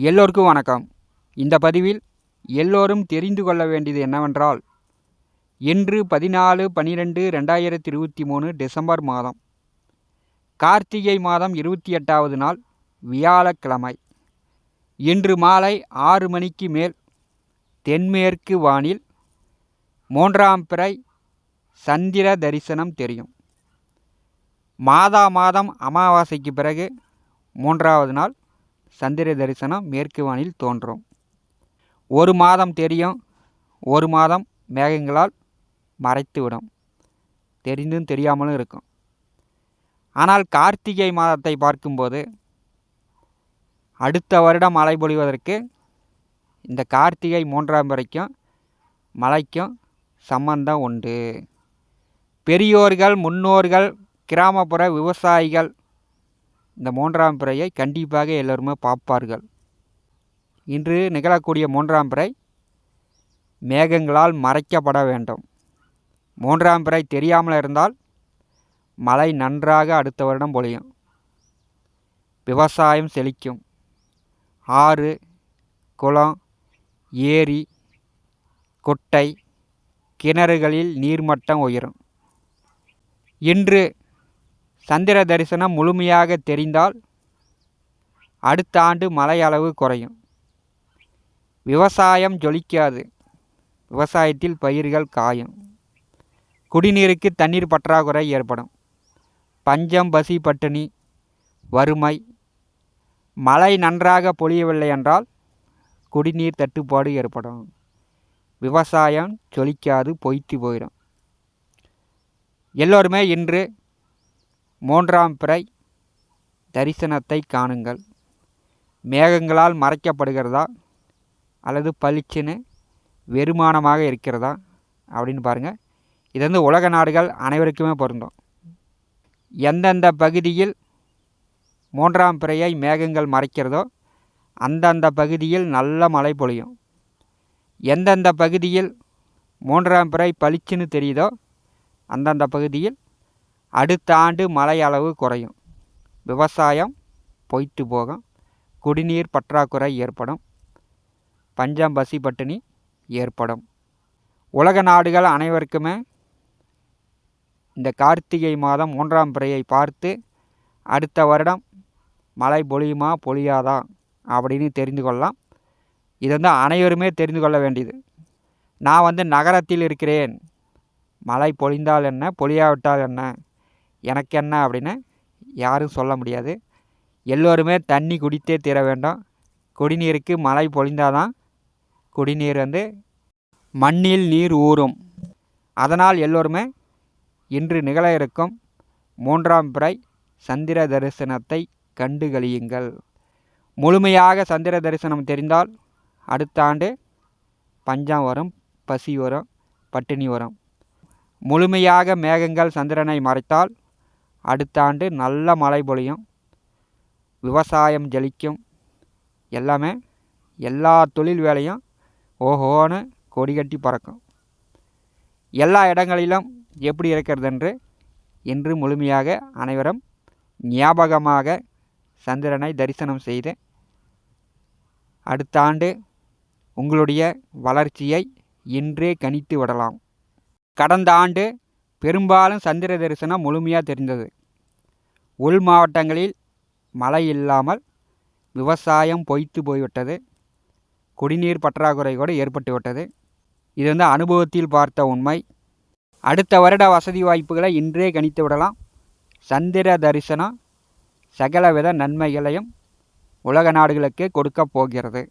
எல்லோருக்கும் வணக்கம். இந்த பதிவில் எல்லோரும் தெரிந்து கொள்ள வேண்டியது என்னவென்றால் இன்று பதினாலு பன்னிரெண்டு ரெண்டாயிரத்தி இருபத்தி மூணு டிசம்பர் மாதம். கார்த்திகை மாதம் இருபத்தி எட்டாவது நாள் வியாழக்கிழமை. இன்று மாலை ஆறு மணிக்கு மேல் தென்மேற்கு வானில் மூன்றாம் பிறை சந்திர தரிசனம் தெரியும். மாதா மாதம் அமாவாசைக்கு பிறகு மூன்றாவது நாள் சந்திர தரிசனம் மேற்கு வானில் தோன்றும். ஒரு மாதம் தெரியும் ஒரு மாதம் மேகங்களால் மறைத்துவிடும். தெரிந்தும் தெரியாமலும் இருக்கும். ஆனால் கார்த்திகை மாதத்தை பார்க்கும்போது அடுத்த வருடம் மழை பொழிவதற்கு இந்த கார்த்திகை மூன்றாம் வரைக்கும் மழைக்கும் சம்பந்தம் உண்டு. பெரியோர்கள் முன்னோர்கள் கிராமப்புற விவசாயிகள் இந்த மூன்றாம் பிறையை கண்டிப்பாக எல்லோருமே பார்ப்பார்கள். இன்று நிகழக்கூடிய மூன்றாம் பிறை மேகங்களால் மறைக்கப்பட வேண்டும். மூன்றாம் பிறை தெரியாமல் இருந்தால் மழை நன்றாக அடுத்த வருடம் பொழியும். விவசாயம் செழிக்கும். ஆறு குளம் ஏரி குட்டை கிணறுகளில் நீர்மட்டம் உயரும். இன்று சந்திர தரிசனம் முழுமையாக தெரிந்தால் அடுத்த ஆண்டு மழை அளவு குறையும். விவசாயம் ஜொலிக்காது. விவசாயத்தில் பயிர்கள் காயும். குடிநீருக்கு தண்ணீர் பற்றாக்குறை ஏற்படும். பஞ்சம் பசி பட்டினி வறுமை. மழை நன்றாக பொழியவில்லை என்றால் குடிநீர் தட்டுப்பாடு ஏற்படும். விவசாயம் ஜொலிக்காது பொய்த்து போயிடும். எல்லோருமே இன்று மூன்றாம் பிறை தரிசனத்தை காணுங்கள். மேகங்களால் மறைக்கப்படுகிறதா? அல்லது பளிச்சுன்னு வெறுமானமாக இருக்கிறதா? அப்படின்னு பாருங்கள் இது வந்து உலக நாடுகள் அனைவருக்குமே பொருந்தும். எந்தெந்த பகுதியில் மூன்றாம் பிறையை மேகங்கள் மறைக்கிறதோ அந்தந்த பகுதியில் நல்ல மழை பொழியும். எந்தெந்த பகுதியில் மூன்றாம் பிறை பளிச்சுன்னு தெரியுதோ அந்தந்த பகுதியில் அடுத்த ஆண்டு மழை அளவு குறையும். விவசாயம் பொய்த்து போகும். குடிநீர் பற்றாக்குறை ஏற்படும். பஞ்சம் பசி பட்டினி ஏற்படும். உலக நாடுகள் அனைவருக்குமே இந்த கார்த்திகை மாதம் மூன்றாம் பிறையை பார்த்து அடுத்த வருடம் மழை பொழியுமா பொழியாதா அப்படின்னு தெரிந்து கொள்ளலாம். இது வந்து அனைவருமே தெரிந்து கொள்ள வேண்டியது. நான் வந்து நகரத்தில் இருக்கிறேன். மழை பொழிந்தால் என்ன பொழியாவிட்டால் என்ன? எனக்கு என்ன அப்படின்னு யாரும் சொல்ல முடியாது. எல்லோருமே தண்ணி குடித்தே தீர வேண்டும். குடிநீருக்கு மழை பொழிந்தாதான் குடிநீர் வந்து மண்ணில் நீர் ஊறும். அதனால் எல்லோருமே இன்று நிகழ இருக்கும் மூன்றாம் பிறை சந்திர தரிசனத்தை கண்டு கழியுங்கள். முழுமையாக சந்திர தரிசனம் தெரிந்தால் அடுத்த ஆண்டு பஞ்சம் வரும் பசி வரும் பட்டினி வரும். முழுமையாக மேகங்கள் சந்திரனை மறைத்தால் அடுத்த ஆண்டு நல்ல மழை பொழியும் விவசாயம் ஜலிக்கும் எல்லாமே எல்லா தொழில் வேலையும் ஓஹோன்னு கொடி கட்டி பறக்கும். எல்லா இடங்களிலும் எப்படி இருக்கிறது என்று இன்று முழுமையாக அனைவரும் ஞாபகமாக சந்திரனை தரிசனம் செய்து அடுத்த ஆண்டு உங்களுடைய வளர்ச்சியை இன்றே கணித்து விடலாம். கடந்த ஆண்டு பெரும்பாலும் சந்திர தரிசனம் முழுமையாக தெரிந்தது. உள் மாவட்டங்களில் மழை இல்லாமல் விவசாயம் பொய்த்து போய்விட்டது. குடிநீர் பற்றாக்குறை கூட ஏற்பட்டு விட்டது. இது வந்து அனுபவத்தில் பார்த்த உண்மை. அடுத்த வருட வசதி வாய்ப்புகளை இன்றே கணித்து விடலாம். சந்திர தரிசனம் சகலவித நன்மைகளையும் உலக நாடுகளுக்கு கொடுக்கப் போகிறது.